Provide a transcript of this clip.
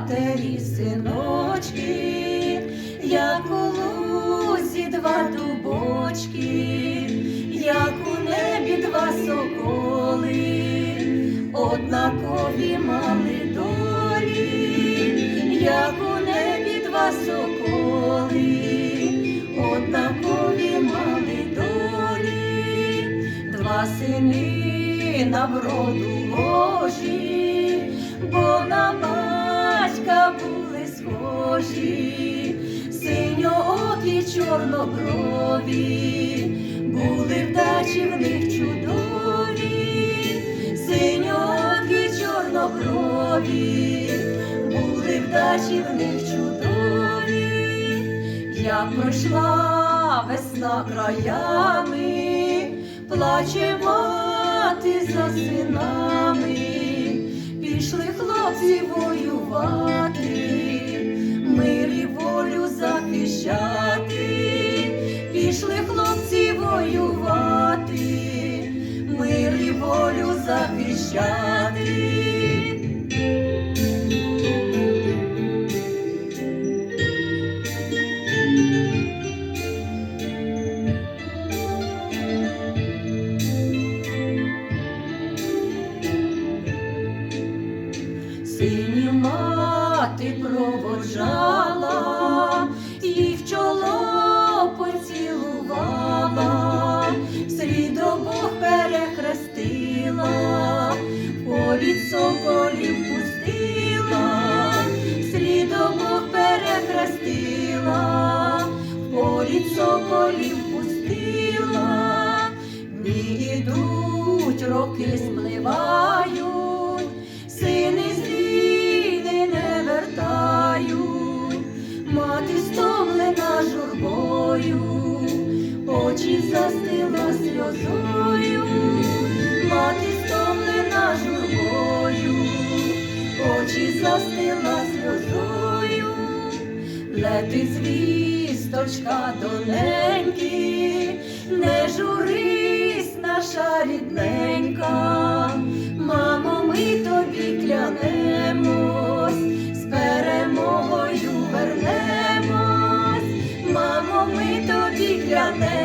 матері синочки, як у лузі два дубочки, як у небі два соколи, однакові мали долі, як у небі два соколи, однакові мали долі, два сини на вроду схожі, синьоокі чорноброві, були вдачі в них чудові, синьоокі чорноброві, були вдачі в них чудові, як пройшла весна краями, плаче мати за синами, пішли хлопці воювати, захищати, пішли хлопці воювати, мир і волю захищати. Синю мати проводжала, полі соколів пустила, слід обох перехрестила, полі соколів пустила, дні ідуть, роки спливають. Сини з не вертають, мати стомлена журбою, очі застила сльозою, очі застила сльозою, летить звісточка доненьки, не журись, наша рідненька. Мамо, ми тобі клянемось, з перемогою вернемось, мамо, ми тобі клянемось.